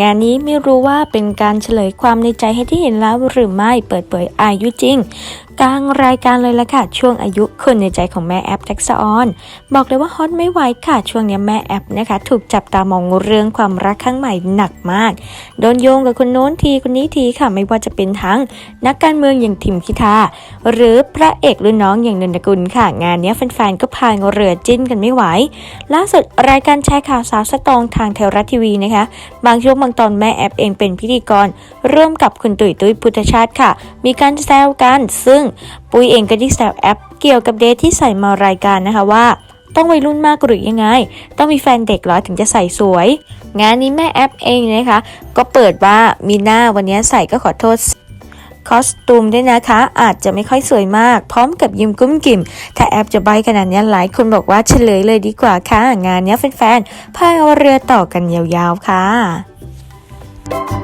งานนี้ไม่รู้ว่าเป็นการเฉลยความในใจให้ที่เห็นแล้วหรือไม่เปิดเผยอายุจริง กลางรายการเลยละค่ะ ช่วงอายุคนในใจของแม่แอปแท็กซออนบอกเลยว่าฮอตไม่ไหวค่ะ ช่วงนี้แม่แอปนะคะ ถูกจับตามองเรื่องความรักครั้งใหม่หนักมาก โดนโยงกับคนโน้นทีคนนี้ทีค่ะไม่ว่าจะเป็นทั้งนักการเมืองอย่างทิมพิธาหรือพระเอกรุ่นน้องอย่างนนทกุลค่ะ งานนี้แฟนๆก็พายเรือจิ้นกันไม่ไหวล่าสุดรายการแชร์ข่าวสาวสตองทางเทวรัฐทีวีนะคะ บางช่วงางตอนแม่แอปเองเป็นพิธีกร ร่วมกับคุณตุ๋ยตุ้ยพุทธชาติค่ะ มีการแซวกัน ซึ่งปุ้ยเองก็ได้แซวแอปเกี่ยวกับเดทที่ใส่มารายการนะคะว่าต้องวัยรุ่นมากหรือยังไง ต้องมีแฟนเด็กหรอถึงจะใส่สวย งานนี้แม่แอปเองนะคะ ก็เปิดว่ามีหน้าวันนี้ใส่ก็ขอโทษคอสตูมด้วยนะคะ อาจจะไม่ค่อยสวยมาก พร้อมกับยิ้มกุ้มกิ่ม ถ้าแอปจะใบขนาดนี้หลายคนบอกว่าเฉลยเลยดีกว่าค่ะ งานนี้แฟนๆพายเอาเรือต่อกันยาวๆค่ะ Bye.